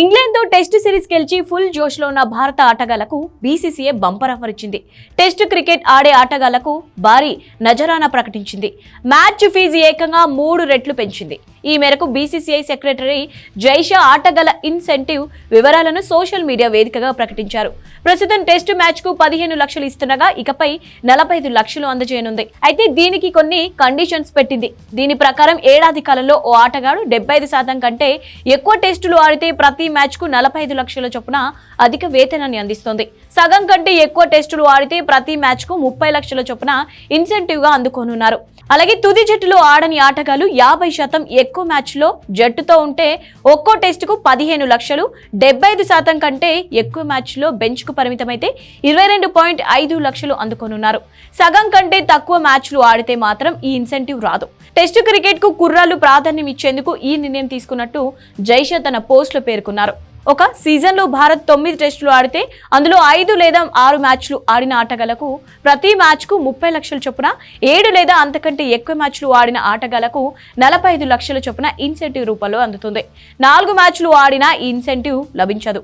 ఇంగ్లాండ్తో test series గెలిచి full జోష్లో ఉన్న భారత ఆటగాళ్ళకు బీసీసీఏ బంపర్ ఆఫర్ ఇచ్చింది. టెస్ట్ క్రికెట్ ఆడే ఆటగాళ్ళకు భారీ నజరానా ప్రకటించింది. మ్యాచ్ ఫీజు ఏకంగా మూడు రెట్లు పెంచింది. ఈ మేరకు బీసీసీఐ సెక్రటరీ జైషా ఆటగల ఇన్సెంటివ్ వివరాలను సోషల్ మీడియా వేదికగా ప్రకటించారు. ప్రస్తుతం టెస్ట్ మ్యాచ్కు పదిహేను లక్షలు ఇస్తుండగా ఇకపై నలభై ఐదు లక్షలు అందజేయనుంది. అయితే దీనికి కొన్ని కండిషన్స్ పెట్టింది. దీని ప్రకారం ఏడాది కాలంలో ఓ ఆటగాడు డెబ్బై ఐదు శాతం కంటే ఎక్కువ టెస్టులు ఆడితే ప్రతి మ్యాచ్కు నలభై ఐదు లక్షల చొప్పున అధిక వేతనాన్ని అందిస్తోంది. సగం కంటే ఎక్కువ టెస్టులు ఆడితే ప్రతి మ్యాచ్కు ముప్పై లక్షల చొప్పున ఇన్సెంటివ్గా అందుకోనున్నారు. అలాగే తుది జట్టులో ఆడని ఆటగాళ్ళు యాభై శాతం ఎక్కువ మ్యాచ్లో జట్టుతో ఉంటే ఒక్కో టెస్టుకు పదిహేను లక్షలు డెబ్బై ఐదు శాతం కంటే ఎక్కువ మ్యాచ్లో బెంచ్కు పరిమితమైతే ఇరవై రెండు పాయింట్ ఐదు లక్షలు అందుకోనున్నారు. సగం కంటే తక్కువ మ్యాచ్లు ఆడితే మాత్రం ఈ ఇన్సెంటివ్ రాదు. టెస్టు క్రికెట్కు కుర్రాళ్ళు ప్రాధాన్యం ఇచ్చేందుకు ఈ నిర్ణయం తీసుకున్నట్టు జైషా తన పోస్టులో పేర్కొన్నారు. ఒక సీజన్లో భారత్ తొమ్మిది టెస్టులు ఆడితే అందులో ఐదు లేదా ఆరు మ్యాచ్లు ఆడిన ఆటగాళ్ళకు ప్రతి మ్యాచ్కు ముప్పై లక్షల చొప్పున ఏడు లేదా అంతకంటే ఎక్కువ మ్యాచ్లు ఆడిన ఆటగాళ్ళకు నలభై ఐదు లక్షల చొప్పున ఇన్సెంటివ్ రూపంలో అందుతుంది. నాలుగు మ్యాచ్లు ఆడినా ఈ ఇన్సెంటివ్ లభించదు.